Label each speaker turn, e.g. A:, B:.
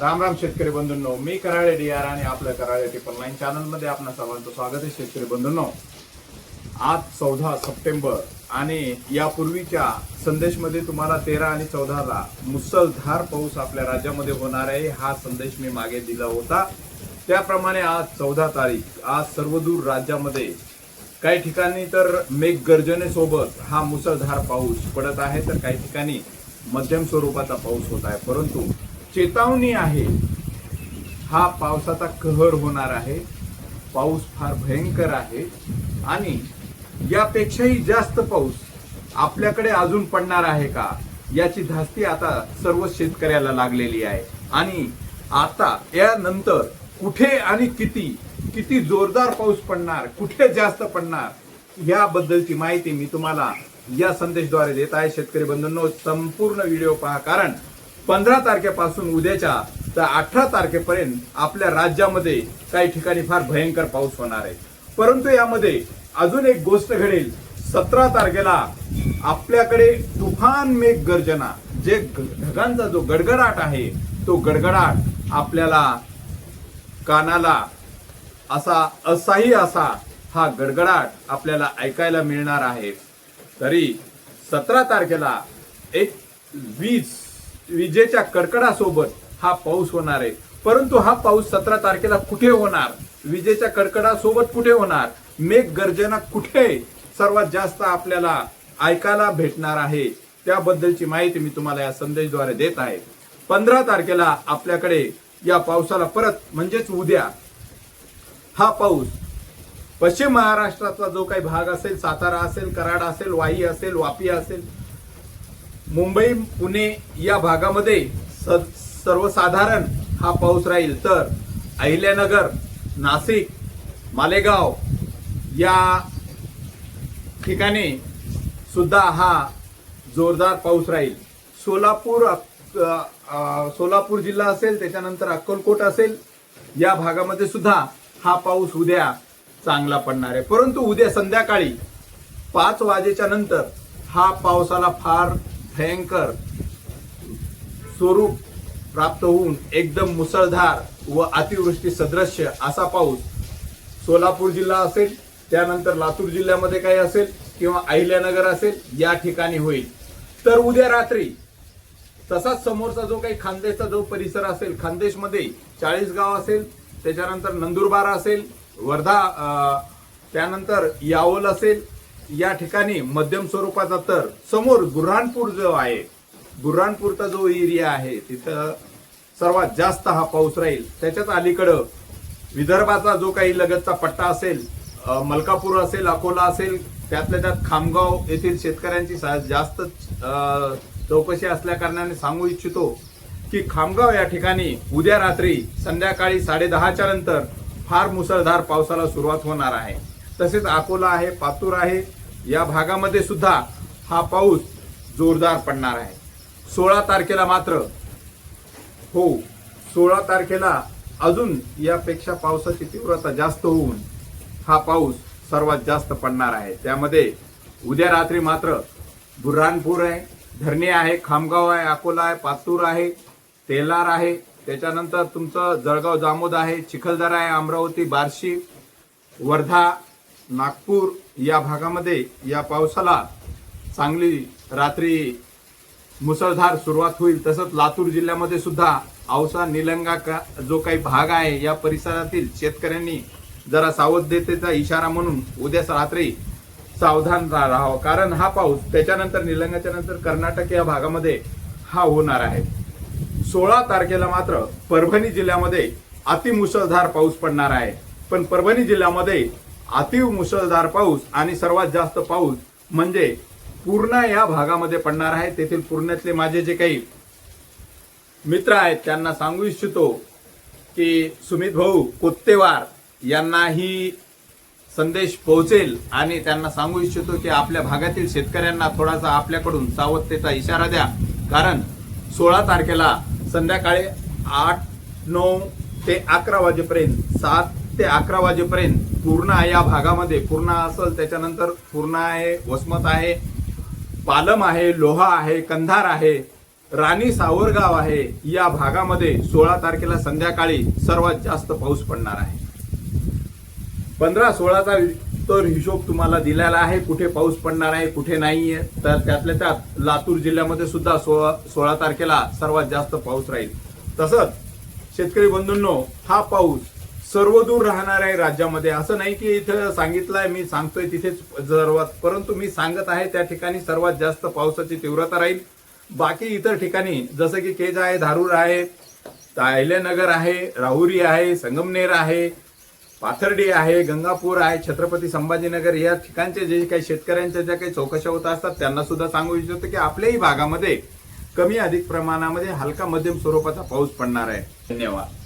A: राम राम शेतकरी बंधूंनो मी कराळे डीआर आणि आपल्या कराळे टिपल लाईन चॅनलमध्ये आपणा सर्वांचं स्वागत आहे शेतकरी बंधूंनो. आज चौदा सप्टेंबर आणि यापूर्वीच्या संदेशमध्ये तुम्हाला तेरा आणि चौदाला मुसळधार पाऊस आपल्या राज्यामध्ये होणार आहे हा संदेश मी मागे दिला होता. त्याप्रमाणे आज चौदा तारीख आज सर्वदूर राज्यामध्ये काही ठिकाणी तर मेघगर्जनेसोबत हा मुसळधार पाऊस पडत आहे तर काही ठिकाणी मध्यम स्वरूपाचा पाऊस होत आहे. परंतु चेतावणी आहे. हा पावसाचा कहर होणार आहे. पाऊस फार भयंकर आहे. आणि यापेक्षाही जास्त पाऊस आपल्याकडे अजून पडणार आहे का? याची धास्ती आता सर्व शेतकऱ्याला लागलेली आहे. आणि आता यानंतर कुठे आणि किती किती जोरदार पाऊस पडणार कुठे जास्त पडणार याबद्दलची माहिती मी तुम्हाला या संदेशद्वारे देत आहे. शेतकरी बंधूंनो संपूर्ण व्हिडिओ पहा. कारण पंधरा तारखेपासून उद्याच्या तर अठरा तारखेपर्यंत आपल्या राज्यामध्ये काही ठिकाणी फार भयंकर पाऊस होणार आहे. परंतु यामध्ये अजून एक गोष्ट घडेल. सतरा तारखेला आपल्याकडे तुफान मेघ गर्जना जे ढगांचा जो गडगडाट आहे तो गडगडाट आपल्याला कानाला असा असाही असा हा गडगडाट आपल्याला ऐकायला मिळणार आहे. तरी सतरा तारखेला एक वीज विजेच्या कडकडासोबत हा पाऊस होणार आहे. परंतु हा पाऊस सतरा तारखेला कुठे होणार? विजेच्या कडकडासोबत कुठे होणार? मेघ गर्जना कुठे सर्वात जास्त आपल्याला ऐकायला भेटणार आहे? त्याबद्दलची माहिती मी तुम्हाला या संदेशद्वारे देत आहे. पंधरा तारखेला आपल्याकडे या पावसाला परत म्हणजेच उद्या हा पाऊस पश्चिम महाराष्ट्रातला जो काही भाग असेल सातारा असेल कराड असेल वाई असेल वापी असेल मुंबई पुणे या भागामध्ये स- सर्वसाधारण हा पाऊस राहील तर अहिल्यानगर नाशिक मालेगाव या ठिकाणी सुद्धा हा जोरदार पाऊस राहील. सोलापूर सोलापूर जिल्हा असेल त्याच्यानंतर अक्कलकोट असेल या भागामध्ये सुद्धा हा पाऊस उद्या चांगला पडणार आहे. परंतु उद्या संध्याकाळी पाच वाजेच्या नंतर हा पावसाला फार भयंकर स्वरूप प्राप्त होऊन एकदम मुसळधार व अतिवृष्टी सदृश्य असा पाऊस सोलापूर जिल्हा असेल त्यानंतर लातूर जिल्ह्यामध्ये काही असेल किंवा अहिल्यानगर असेल या ठिकाणी होईल. तर उद्या रात्री तसाच समोरचा जो काही खानदेशचा जो परिसर असेल खानदेशमध्ये चाळीस गाव असेल त्याच्यानंतर नंदुरबार असेल वर्धा त्यानंतर यावल असेल या ठिकाणी मध्यम स्वरूपाचा तर समोर बुऱ्हाणपूर जो आहे बुऱ्हाणपूरचा जो एरिया आहे तिथं सर्वात जास्त हा पाऊस राहील. त्याच्याच अलीकडं विदर्भाचा जो काही लगतचा पट्टा असेल मलकापूर असेल अकोला असेल त्यातल्या त्यात खामगाव येथील शेतकऱ्यांची सा- जास्त चौकशी असल्या कारणाने सांगू इच्छितो की खामगाव या ठिकाणी उद्या रात्री संध्याकाळी साडेदहाच्या नंतर फार मुसळधार पावसाला सुरुवात होणार आहे. तसेच अकोला आहे पातूर आहे या भागामध्ये सुद्धा हा पाऊस जोरदार पडणार आहे. सोळा तारखेला मात्र हो सोळा तारखेला अजून यापेक्षा पावसाची तीव्रता जास्त होऊन हा पाऊस सर्वात जास्त पडणार आहे. त्यामध्ये उद्या रात्री मात्र बुऱ्हाणपूर आहे धरणे आहे खामगाव आहे अकोला आहे पातूर आहे तेलार आहे. त्याच्यानंतर तुमचं जळगाव जामोद आहे चिखलदरा आहे अमरावती बार्शी वर्धा नागपूर या भागामध्ये या पावसाला चांगली रात्री मुसळधार सुरुवात होईल. तसंच लातूर जिल्ह्यामध्ये सुद्धा औसा निलंगा का जो काही भाग आहे या परिसरातील शेतकऱ्यांनी जरा सावधतेचा इशारा म्हणून उद्याच रात्री सावधान रा- राहावं. कारण हा पाऊस त्याच्यानंतर निलंगाच्या नंतर कर्नाटक या भागामध्ये हा होणार आहे. सोळा तारखेला मात्र परभणी जिल्ह्यामध्ये अतिमुसळधार पाऊस पडणार आहे. पण परभणी जिल्ह्यामध्ये अतिव मुसळधार पाऊस आणि सर्वात जास्त पाऊस म्हणजे पूर्णा या भागामध्ये पडणार आहे. तेथील पूर्ण्यातले माझे जे काही मित्र आहेत त्यांना सांगू इच्छितो की सुमित भाऊ कोत्तेवार यांनाही संदेश पोहोचेल आणि त्यांना सांगू इच्छितो की आपल्या भागातील शेतकऱ्यांना थोडासा आपल्याकडून सावधतेचा इशारा द्या. कारण सोळा तारखेला संध्याकाळी आठ नऊ ते अकरा वाजेपर्यंत सात ते अकरा वाजेपर्यंत पूर्णा या भागामध्ये पूर्णा असेल त्याच्यानंतर पूर्णा आहे वसमत आहे पालम आहे लोहा आहे कंधार आहे राणी सावरगाव आहे या भागामध्ये सोळा तारखेला संध्याकाळी सर्वात जास्त पाऊस पडणार आहे. पंधरा सोळाचा तर हिशोब तुम्हाला दिलेला आहे कुठे पाऊस पडणार आहे कुठे नाहीये तर त्यातल्या त्यात लातूर जिल्ह्यामध्ये सुद्धा सोळा सोळा तारखेला सर्वात जास्त पाऊस राहील. तसंच शेतकरी बंधूंनो हा पाऊस सर्वदूर राहणार आहे राज्यामध्ये. असं नाही की इथं सांगितलंय मी सांगतोय तिथेच सर्वात परंतु मी सांगत आहे त्या ठिकाणी सर्वात जास्त पावसाची तीव्रता राहील. बाकी इतर ठिकाणी जसं की केज आहे धारूर आहे तायलेनगर आहे राहुरी आहे संगमनेर आहे पाथर्डी आहे गंगापूर आहे छत्रपती संभाजीनगर या ठिकाणचे जे काही शेतकऱ्यांच्या ज्या काही चौकशा होत असतात त्यांना सुद्धा सांगू इच्छितो की आपल्याही भागामध्ये कमी अधिक प्रमाणामध्ये हलका मध्यम स्वरूपाचा पाऊस पडणार आहे. धन्यवाद.